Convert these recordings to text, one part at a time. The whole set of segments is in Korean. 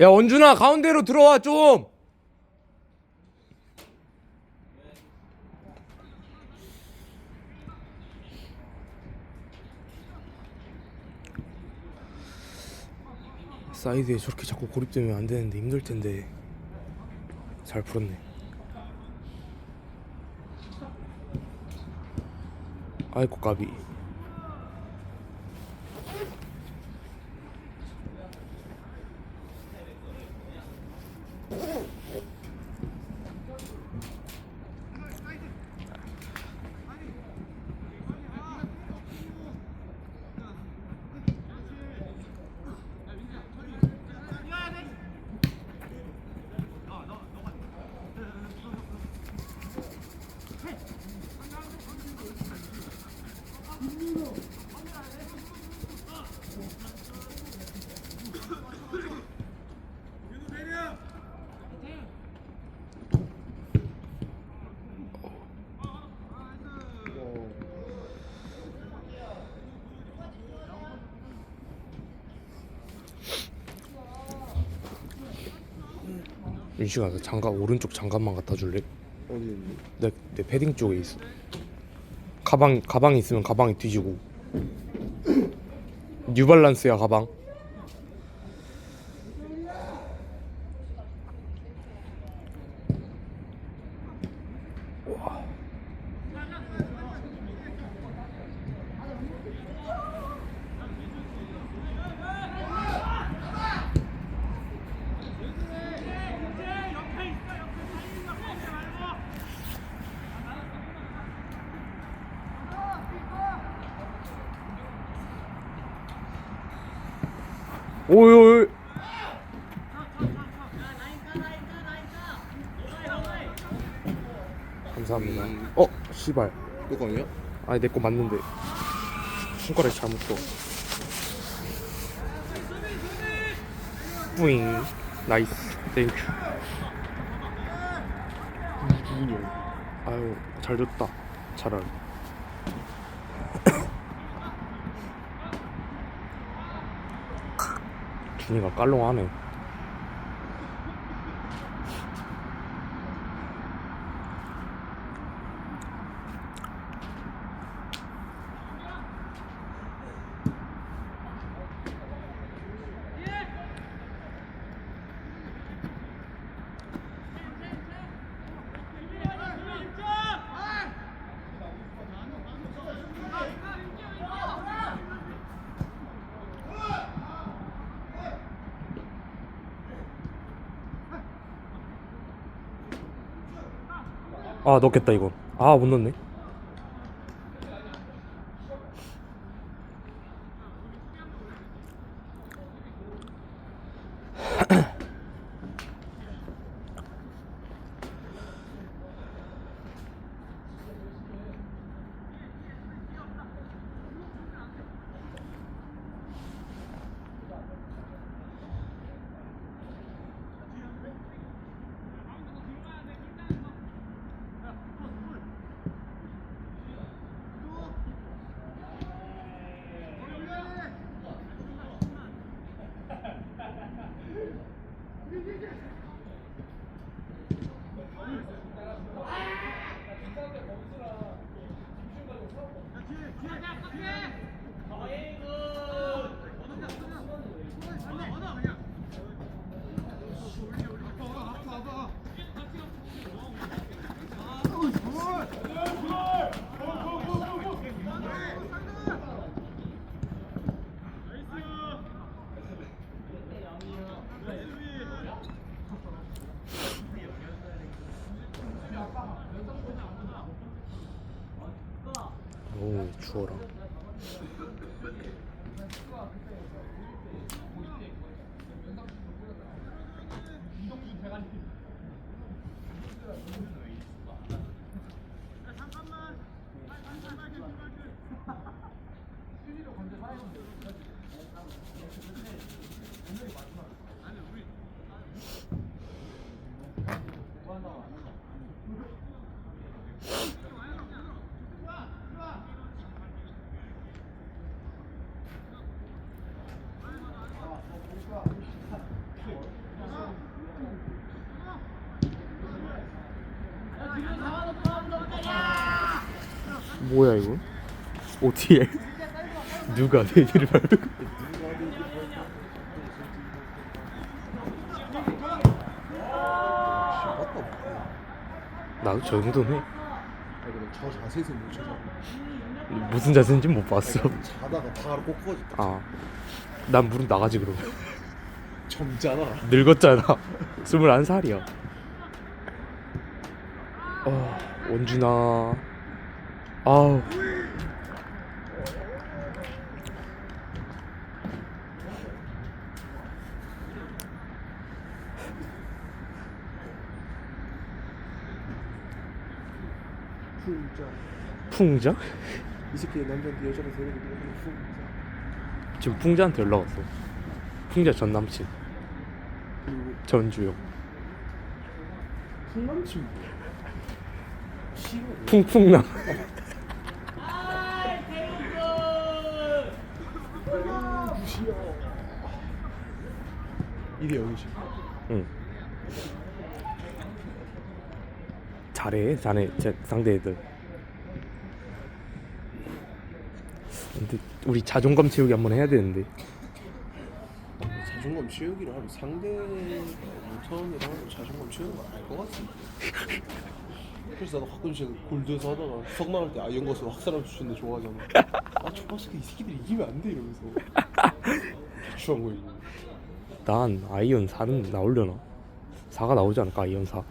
야 원준아 가운데로 들어와 좀. 사이드에 저렇게 자꾸 고립되면 안 되는데 힘들 텐데 잘 풀었네. 아이고 까비. 윤식아 그 장갑 오른쪽 장갑만 갖다 줄래? 어디 있니? 내, 내 패딩 쪽에 있어. 가방 가방 있으면 가방에 뒤지고. 뉴발란스야 가방. 오이 감사합니다. 어, 씨발. 뚜껑이요? 아니 내 거 맞는데 손가락이 잘못 떠. 뿌잉. 나이스. 땡큐. 누구냐? 아유 잘 줬다. 차라리. 준이가 깔롱하네. 아 넣겠다 이거. 아못 넣네. 뭐야 이거? OTL? 누가 내 밟고? 맞다. 나도 저. 아 그냥 저 자세에서 못 쳐서 무슨 자세인지 못 봤어. 자다가 바로 꺾어지. 아, 난 물은 나가지 그럼. 젊잖아. 늙었잖아. 스물한 살이야. 어, 원준아. 아우. 진짜. 풍자? 이 새끼 남자인데 여자가 데리고 있는 진짜. 지금 풍자한테 연락 왔어. 풍자 전 남친 그리고 전주영. 풍남친 뭐야? 싫어. 풍풍남. 무시야. 이래 영이지. 응. 잘해, 자네 제 상대 애들. 근데 우리 자존감 채우기 한번 해야 되는데. 자존감 채우기를 하면 상대가 못하는이랑 자존감 채우는 거알것 같은데. 그래서 나도 가끔씩 골드에서 하다가 석망할 때 아이언 것을 확산할 수 있는데 좋아하잖아. 아 초바스크 이 새끼들이 이기면 안 돼 이러면서. 비추한 거 이거. 난 아이언 4는 나오려나? 4가 나오지 않을까 아이언 4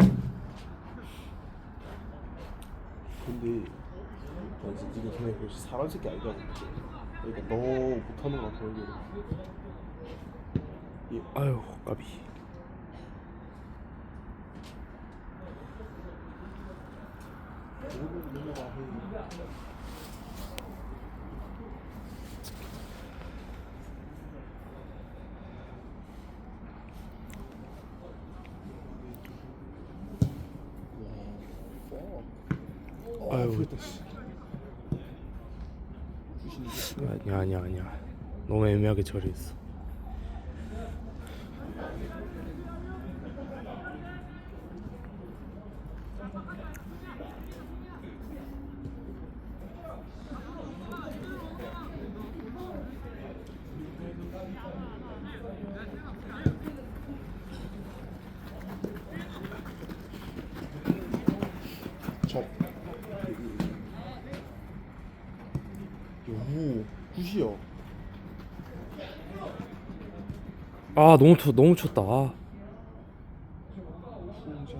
근데 나 이제 네가 걔네 그렇지 사람 새끼 아니잖아. 그러니까 너 못하는 거 같아 이게. 아유 까비 넘어가 해. 와, 아유. 주신이 아니야 아니야 아니야. 너무 애매하게 처리했어 오, 굿이야. 아 너무 쳤 너무 쳤다 아, 풍자.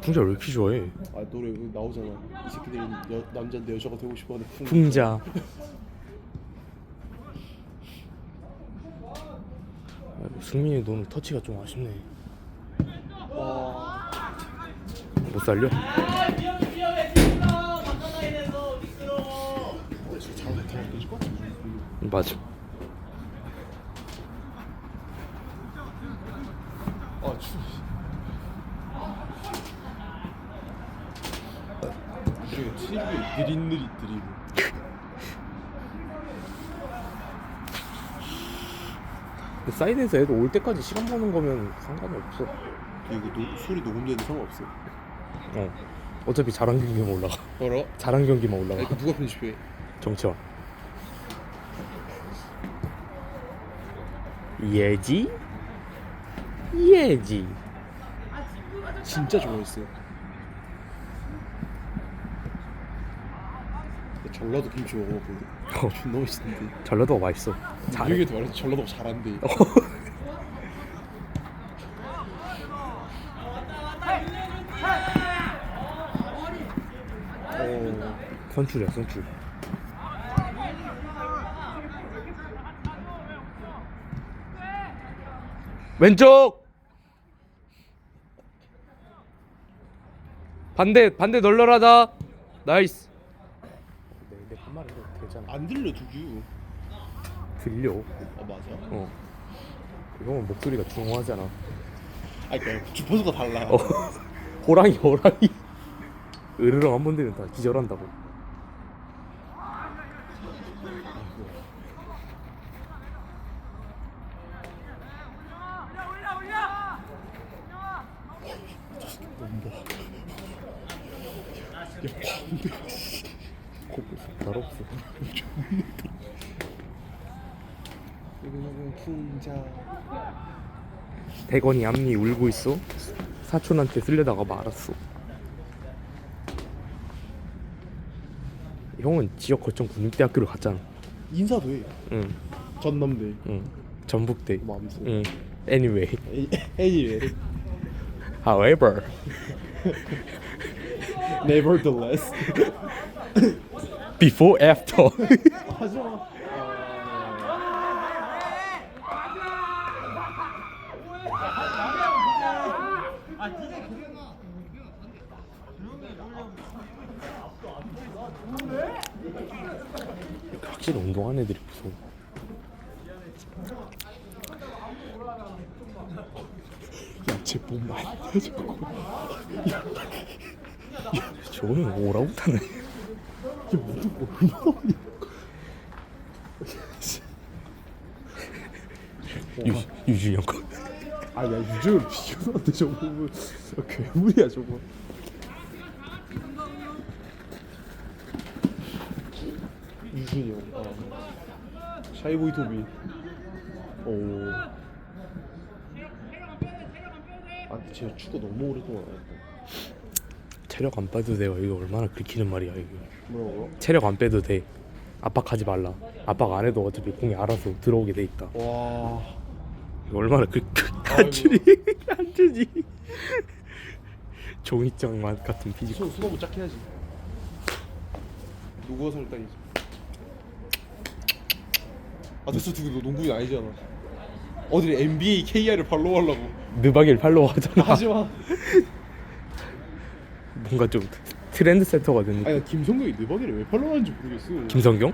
풍자 왜 이렇게 좋아해 아 노래 여기 나오잖아. 이 새끼들은 여, 남자인데 여자가 되고 싶어 하는 풍. 풍자 아이고, 승민이 너는 터치가 좀 아쉽네 와. 못 살려? 맞아 아 추워. 이게 트립이 느릿느릿. 근데 사이드에서 애들 올 때까지 시간 보는 거면 상관이 없어 이거 노, 소리 녹음되는 상관없어. 어 어차피 잘한 경기만 올라가 뭐라? 잘한 경기만 아 올라가 이거 누가 편집해? 정치원 예지 예지 진짜 좋아했어요. 나 전라도 김치 먹어봤거든. 어. 존나 맛있는데. 전라도가 맛있어 잘해 유에도 말해서 전라도 잘한대. 어. 어. 선출이야 선출 왼쪽. 반대 반대 널널하다. 나이스. 내내 한마리 해도 되잖아 안 들려 두규. 들려. 아 맞아. 어. 이건 목소리가 중후하잖아. 아 그러니까 주파수가 달라. 어. 호랑이 호랑이. 으르렁 한 번 되면 다 기절한다고 야 광대. 이거는 풍자. 대건이 앞니 울고 있어. 사촌한테 쓸려다가 말았어. 형은 지역 거점 국립대학교를 갔잖아. 인사도 해. 응, 전남대. 응. 전북대. 마음속. 응. Anyway, Anyway, however, nevertheless. before, after. 하지마. 확실히 운동하는 애들이 무서워. 야쟤 몸 많이 저거. 저거는 오라우타네. 얘 무슨 얼마나 많이. 유 유준형 거. 아야 유저를 비교도 안돼 저거 보면 아, 괴물이야 저거. 유준이 형. 아. 샤이보이 토비. 오. 아 근데 쟤 축구 너무 오랫동안 안 했다. 체력 안 빼도 돼요. 이거 얼마나 긁히는 말이야 이거. 뭐라고요? 체력 안 빼도 돼. 압박하지 말라. 압박 안 해도 어차피 공이 알아서 들어오게 돼 있다. 와. 이거 얼마나 긁. 안 주니 안 주니. 종이장 맛 같은 피지컬. 손 수건부 짝 해야지. 누구가 설탕이지? 아 됐어 두개 너 농구인 아니잖아. 어디 NBA KR을 팔로우하려고. 느바길 팔로우 하잖아. 하지마. 뭔가 좀 트렌드 센터가 됐는. 아니 나 김성경이 느바기를 왜 팔로우하는지 모르겠어. 김성경?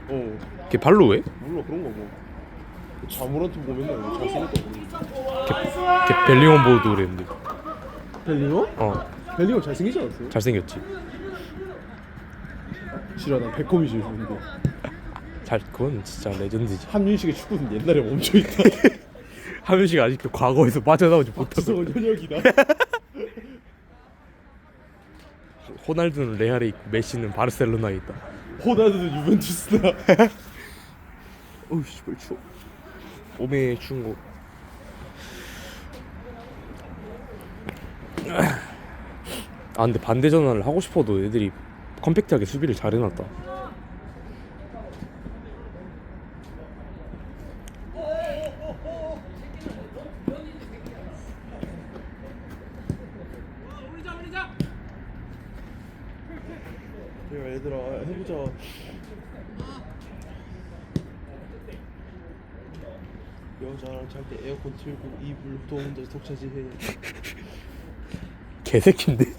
어걔 팔로우해? 몰라 그런 거 뭐. 자모란트 보면 맨날 뭐 잘생겼다고 그러는데. 걔 벨링엄 보도 그랬는데. 벨링어? 어 벨링어 잘생기지 않았어요? 잘생겼지. 싫어 난 베컴이 제일 좋은데. 잘 그건 진짜 레전드지. 함윤식의 축구는 옛날에 멈춰있다. 하면 씨가 아직도 과거에서 빠져나오지 못하고. 박지성은 현역이다. 호날두는 레알에 있고 메시는 바르셀로나에 있다. 호나드는 유벤투스다. 어우 씨발 추워. 오메 추운 거. 아 근데 반대 전환을 하고 싶어도 애들이 컴팩트하게 수비를 잘 해놨다. 야 얘들아 해보자 여자랑 잘 때 에어컨 틀고 이불 또 혼자 독차지해 개새끼인데.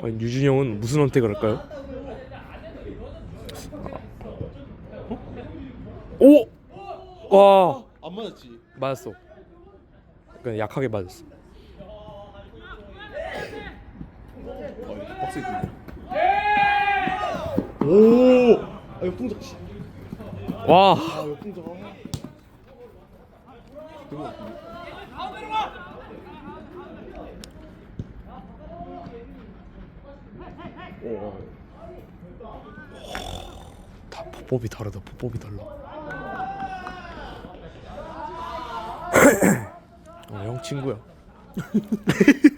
과연 유준이 형은 무슨 선택을 할까요? 오! 와 안 맞았지? 맞았어. 그냥 약하게 맞았어. 아 빡세게 오! 아 역풍작 씨. 와다 보법이 다르다. 보법이 달라. 어, 형 친구야.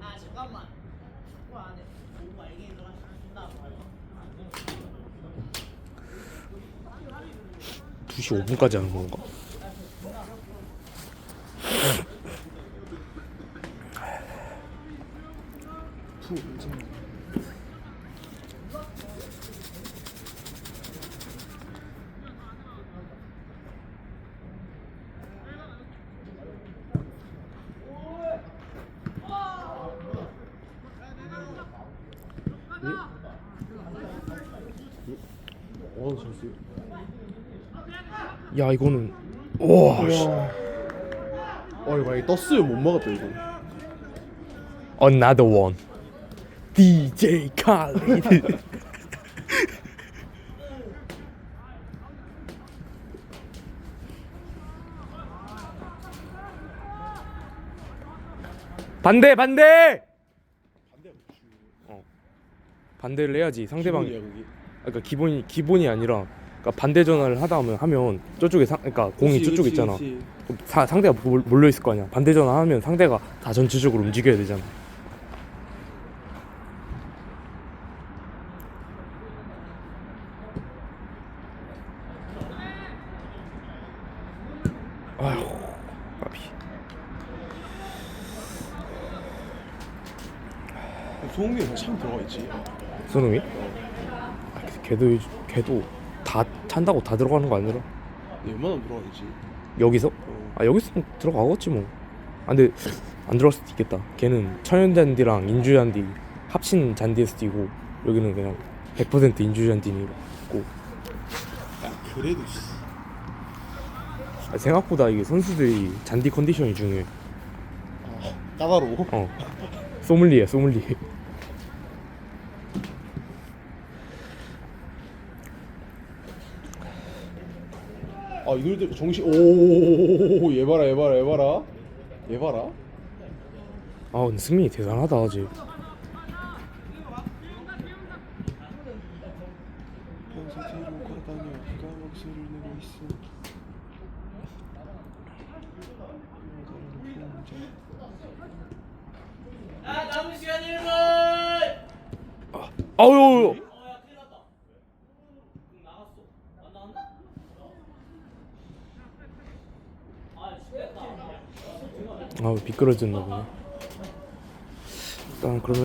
아 잠깐만 축구 안해 뭔가 이게 일어난다 2시 5분까지 하는 건가? 어, 잘쓰 야 이거는 와. 어 아, 이거 떴어요 못 먹었다 이거. Another one. DJ Khaled. 반대 반대. 어. 반대를 해야지 상대방이 그게. 아, 그러니까 기본이 기본이 아니라 그러니까 반대 전환을 하다 하면 하면 저쪽에 상 그러니까 공이 그치, 저쪽 그치, 있잖아 그치. 그럼 사, 상대가 몰- 몰려 있을 거 아니야 반대 전환하면 상대가 다 전체적으로 움직여야 되잖아 아휴 까비 소흥민이 참 들어가 있지. 손흥민? 아, 근데 걔도 요즘- 걔도 다 찬다고 다 들어가는 거 아니라 웬만하면 들어가 있지. 여기서? 어. 아 여기서 들어가겠지 뭐. 아 근데 안 들어갈 수도 있겠다. 걔는 천연잔디랑 인주잔디 합친 잔디에서 뛰고 여기는 그냥 100% 인주잔디고 야 그래도 씨. 아, 생각보다 이게 선수들이 잔디 컨디션이 중요해. 아, 까다로워. 어. 소믈리에 소믈리에. 아 이놈들 정신 오 얘 봐라 얘 봐라 얘 봐라 얘 봐라 아 근데 승민이 대단하다 아직. 평소 뒤로 가다녀 비가 목소리를 내고 있어 아 남은 시간 1분 아유. 어야 큰일 났다 응, 나갔어 안 나왔나? 아 죽겠다 아 미끄러졌나 보네. 일단 그러면.